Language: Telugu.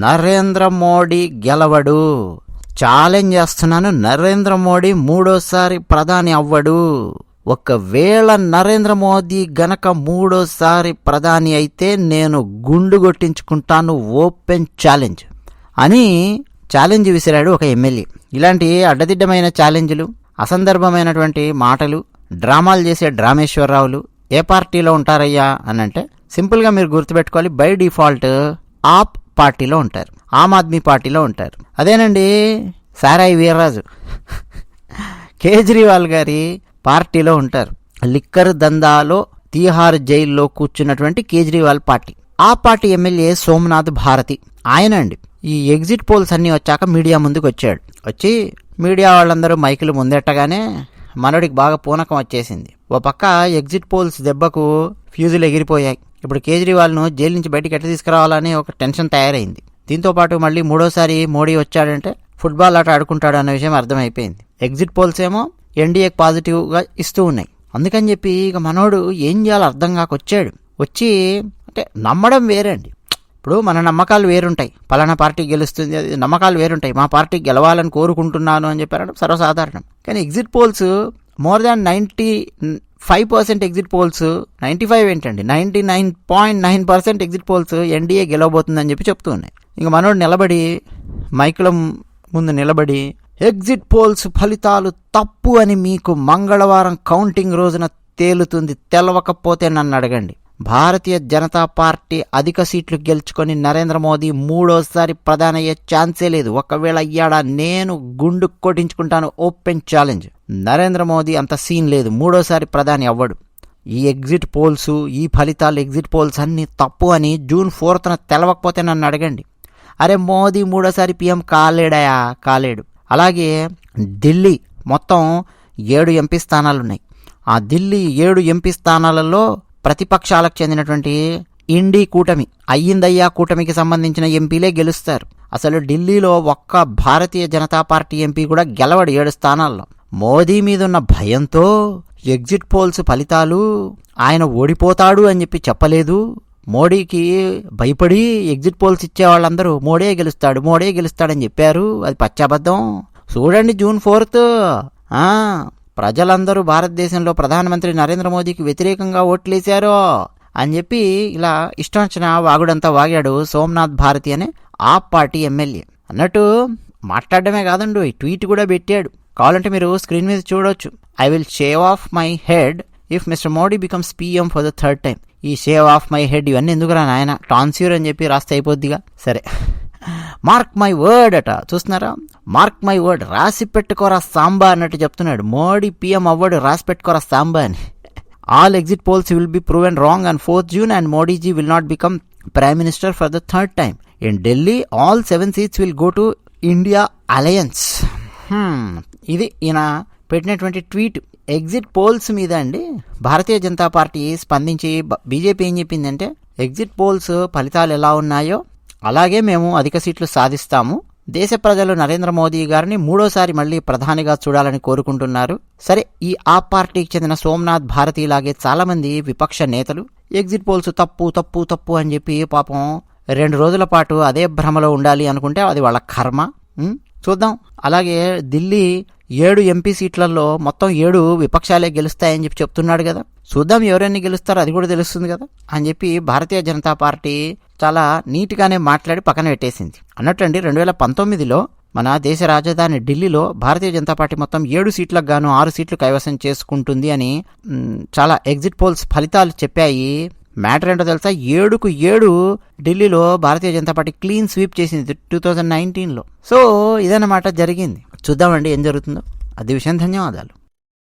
నరేంద్ర మోడీ గెలవడు. ఛాలెంజ్ చేస్తున్నాను నరేంద్ర మోడీ మూడోసారి ప్రధాని అవ్వడు. ఒకవేళ నరేంద్ర మోదీ గనక మూడోసారి ప్రధాని అయితే నేను గుండు కొట్టించుకుంటాను ఓపెన్ ఛాలెంజ్ అని ఛాలెంజ్ విసిరాడు ఒక ఎమ్మెల్యే. ఇలాంటి అడ్డదిడ్డమైన ఛాలెంజ్లు అసందర్భమైనటువంటి మాటలు డ్రామాలు చేసే డ్రామేశ్వరరావులు ఏ పార్టీలో ఉంటారయ్యా అని అంటే సింపుల్గా మీరు గుర్తుపెట్టుకోవాలి బై డిఫాల్ట్ ఆప్ పార్టీలో ఉంటారు. ఆమ్ ఆద్మీ పార్టీలో ఉంటారు. అదేనండి? సారాయి వీర్రాజు. కేజ్రీవాల్ గారి పార్టీలో ఉంటారు. లిక్కర్ దందాలో తీహార్ జైల్లో కూర్చున్నటువంటి కేజ్రీవాల్ పార్టీ. ఆ పార్టీ ఎమ్మెల్యే సోమనాథ్ భారతి. ఆయన అండి. ఈ ఎగ్జిట్ పోల్స్ అన్నీ వచ్చాక మీడియా ముందుకు వచ్చాడు. వచ్చి మీడియా వాళ్ళందరూ మైకులు ముందెట్టగానే మనోడికి బాగా పూనకం వచ్చేసింది. ఓ పక్క ఎగ్జిట్ పోల్స్ దెబ్బకు ఫ్యూజులు ఎగిరిపోయాయి. ఇప్పుడు కేజ్రీవాల్ను జైలు నుంచి బయటికి ఎట్లా తీసుకురావాలని ఒక టెన్షన్ తయారైంది. దీంతో పాటు మళ్ళీ మూడోసారి మోడీ వచ్చాడంటే ఫుట్బాల్ ఆట ఆడుకుంటాడు అన్న విషయం అర్థమైపోయింది. ఎగ్జిట్ పోల్స్ ఏమో ఎన్డీఏకి పాజిటివ్గా ఇస్తూ ఉన్నాయి. అందుకని చెప్పి ఇక మనోడు ఏం చేయాలో అర్థం కాక వచ్చాడు వచ్చి అంటే నమ్మడం వేరే అండి ఇప్పుడు మన నమ్మకాలు వేరుంటాయి. పలానా పార్టీ గెలుస్తుంది అది నమ్మకాలు వేరుంటాయి. మా పార్టీ గెలవాలని కోరుకుంటున్నాను అని చెప్పారంటే సర్వసాధారణం. కానీ exit polls more than ninety five percent exit polls ninety five ఏంటండి ninety nine point nine percent exit polls NDA గెలవబోతుందని చెప్పి చెప్తూ ఉన్నాయి. ఇంక మనోడు నిలబడి మైకుల ముందు నిలబడి ఎగ్జిట్ పోల్స్ ఫలితాలు తప్పు అని మీకు మంగళవారం కౌంటింగ్ రోజున తేలుతుంది తెలవకపోతే నన్ను అడగండి. భారతీయ జనతా పార్టీ అధిక సీట్లు గెలుచుకొని నరేంద్ర మోదీ మూడోసారి ప్రధాని అయ్యే ఛాన్సే లేదు. ఒకవేళ అయ్యాడా నేను గుండు కొట్టించుకుంటాను. Open challenge. నరేంద్ర మోదీ అంత సీన్ లేదు. మూడోసారి ప్రధాని అవ్వడు. ఈ ఎగ్జిట్ పోల్స్ ఈ ఫలితాలు ఎగ్జిట్ పోల్స్ అన్నీ తప్పు అని జూన్ ఫోర్త్న తెలవకపోతే నన్ను అడగండి. అరే మోదీ మూడోసారి పీఎం కాలేడాయా? కాలేడు. అలాగే ఢిల్లీ మొత్తం ఏడు ఎంపీ స్థానాలు ఉన్నాయి ఆ ఢిల్లీ ఏడు ఎంపీ స్థానాలలో ప్రతిపక్షాలకు చెందినటువంటి ఇండి కూటమి అయ్యిందయ్యా కూటమికి సంబంధించిన ఎంపీలే గెలుస్తారు. అసలు ఢిల్లీలో ఒక్క భారతీయ జనతా పార్టీ ఎంపీ కూడా గెలవడు ఏడు స్థానాల్లో. మోదీ మీదున్న భయంతో ఎగ్జిట్ పోల్స్ ఫలితాలు ఆయన ఓడిపోతాడు అని చెప్పి చెప్పలేదు. మోడీకి భయపడి ఎగ్జిట్ పోల్స్ ఇచ్చే వాళ్ళందరూ మోడే గెలుస్తాడు మోడే గెలుస్తాడని చెప్పారు. అది పచ్చాబద్ధం. చూడండి జూన్ ఫోర్త్. ప్రజలందరూ భారతదేశంలో ప్రధానమంత్రి నరేంద్ర మోదీకి వ్యతిరేకంగా ఓట్లేశారో అని చెప్పి ఇలా ఇష్టం వచ్చిన వాగుడంతా వాగాడు సోమనాథ్ భారతి అనే ఆ పార్టీ ఎమ్మెల్యే. అన్నట్టు మాట్లాడడమే కాదండు ట్వీట్ కూడా పెట్టాడు. కావాలంటే మీరు స్క్రీన్ మీద చూడొచ్చు. I will shave off my head if mister Modi becomes PM for the third time ఈ షేవ్ ఆఫ్ మై హెడ్ ఇవన్నీ ఎందుకురా నాయన? టాన్స్యూర్ అని చెప్పి రాస్తే అయిపోద్దిగా. సరే. మార్క్ మై వర్డ్ అట. చూస్తున్నారా? మార్క్ మై వర్డ్ రాసి పెట్టుకోరా సాంబా అన్నట్టు చెప్తున్నాడు. మోడీ పీఎం అవ్వడు రాసి పెట్టుకోరా సాంబా అని. All exit polls will be proven wrong and fourth June and Modiji will not become prime minister for the third time in Delhi all seven seats will go to India alliance ఇది ఈయన పెట్టినటువంటి ట్వీట్. ఎగ్జిట్ పోల్స్ మీద అండి భారతీయ జనతా పార్టీ స్పందించి బీజేపీ ఏం చెప్పిందంటే ఎగ్జిట్ పోల్స్ ఫలితాలు ఎలా ఉన్నాయో అలాగే మేము అధిక సీట్లు సాధిస్తాము. దేశ ప్రజలు నరేంద్ర మోదీ గారిని మూడోసారి మళ్ళీ ప్రధానిగా చూడాలని కోరుకుంటున్నారు. సరే ఈ ఆ పార్టీకి చెందిన సోమనాథ్ భారతి లాగే చాలామంది విపక్ష నేతలు ఎగ్జిట్ పోల్స్ తప్పు తప్పు తప్పు అని చెప్పి పాపం రెండు రోజుల పాటు అదే భ్రమలో ఉండాలి అనుకుంటే అది వాళ్ళ కర్మ. చూద్దాం. అలాగే ఢిల్లీ ఏడు ఎంపీ సీట్లలో మొత్తం ఏడు విపక్షాలే గెలుస్తాయని చెప్పి చెప్తున్నాడు కదా. చూద్దాం ఎవరైనా గెలుస్తారో అది కూడా తెలుస్తుంది కదా. అని చెప్పి భారతీయ జనతా పార్టీ చాలా నీట్గానే మాట్లాడి పక్కన పెట్టేసింది. అన్నట్టండి రెండు వేల పంతొమ్మిదిలో మన దేశ రాజధాని ఢిల్లీలో భారతీయ జనతా పార్టీ మొత్తం ఏడు సీట్లకు గాను ఆరు సీట్లు కైవసం చేసుకుంటుంది అని చాలా ఎగ్జిట్ పోల్స్ ఫలితాలు చెప్పాయి. మ్యాటర్ ఏంటో తెలుసా? ఏడుకు ఏడు ఢిల్లీలో Bharatiya Janata party clean sweep చేసింది టూ థౌజండ్ నైన్టీన్లో. సో ఇదన్నమాట జరిగింది. చూద్దామండి ఏం జరుగుతుందో. అది విషయం ధన్యవాదాలు.